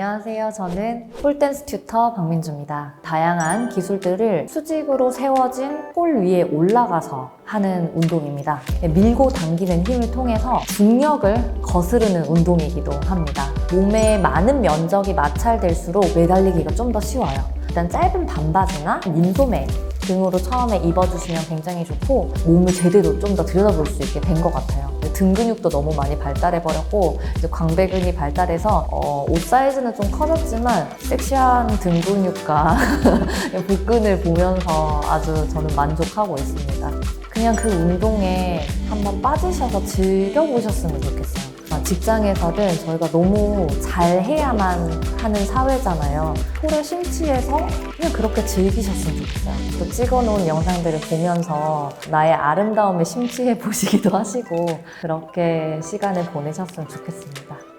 안녕하세요. 저는 폴댄스 튜터 박민주입니다. 다양한 기술들을 수직으로 세워진 볼 위에 올라가서 하는 운동입니다. 밀고 당기는 힘을 통해서 중력을 거스르는 운동이기도 합니다. 몸의 많은 면적이 마찰될수록 매달리기가 좀 더 쉬워요. 일단 짧은 반바지나 민소매 등으로 처음에 입어주시면 굉장히 좋고 몸을 제대로 좀 더 들여다볼 수 있게 된 것 같아요. 등 근육도 너무 많이 발달해 버렸고 이제 광배근이 발달해서 어, 옷 사이즈는 좀 커졌지만 섹시한 등 근육과 복근을 보면서 아주 저는 만족하고 있습니다. 그냥 그 운동에 한번 빠지셔서 즐겨보셨으면 좋겠어요. 아, 직장에서는 저희가 너무 잘해야만 하는 사회잖아요. 폴을 심취해서 그냥 그렇게 즐기셨으면 좋겠어요. 또 찍어놓은 영상들을 보면서 나의 아름다움에 심취해 보시기도 하시고 그렇게 시간을 보내셨으면 좋겠습니다.